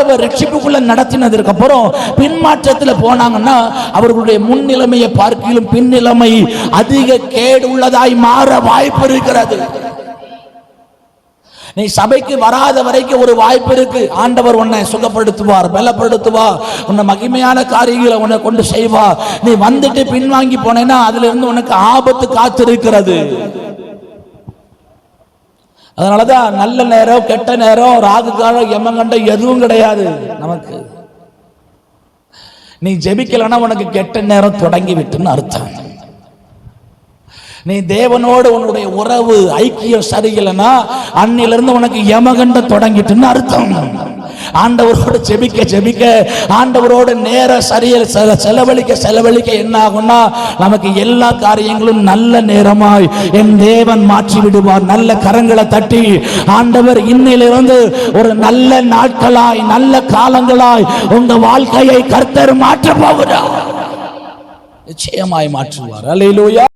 ஆண்டவர் ரட்சிப்புக்குள்ள நடத்தினதற்கு அப்புறம் பின்மாற்றத்தில் போனாங்கன்னா அவர்களுடைய முன்னிலைமையை பார்க்கிலும் பின்னிலைமை அதிக கேடு உள்ளதாய் மாற வாய்ப்பு இருக்கிறது. நீ சபைக்கு வராத வரைக்கும் ஒரு வாய்ப்பு இருக்கு. ஆண்டவர் உன்னை சுகப்படுத்துவார் பலப்படுத்துவார். உன்னை மகிமையான காரியங்களை உன்னை கொண்டு செய்வார். நீ வந்துட்டு பின்வாங்கி போனேன்னா அதுல இருந்து உனக்கு ஆபத்து காத்திருக்கிறது. அதனாலதான் நல்ல நேரம் கெட்ட நேரம் ராகு காலம் எமங்கண்டம் எதுவும் கிடையாது நமக்கு. நீ ஜெபிக்கலைன்னா உனக்கு கெட்ட நேரம் தொடங்கி விட்டுன்னு அர்த்தம். நீ தேவனோடு உன்னுடைய உறவு ஐக்கியம் சரியில்லைன்னா அன்னிலிருந்து உனக்கு யமகண்ட தொடங்கிட்டுன்னு அர்த்தம். ஆண்டவரோடு ஜெபிக்க செபிக்க ஆண்டவரோடு நேர சரிய செலவழிக்க செலவழிக்க என்ன ஆகும்னா நமக்கு எல்லா காரியங்களும் நல்ல நேரமாய் என் தேவன் மாற்றி விடுவார். நல்ல கரங்களை தட்டி ஆண்டவர் இன்னிலிருந்து ஒரு நல்ல நாட்களாய் நல்ல காலங்களாய் உங்க வாழ்க்கையை கர்த்தர் மாற்ற போகிறார். நிச்சயமாய் மாற்றுவார். அல்லேலூயா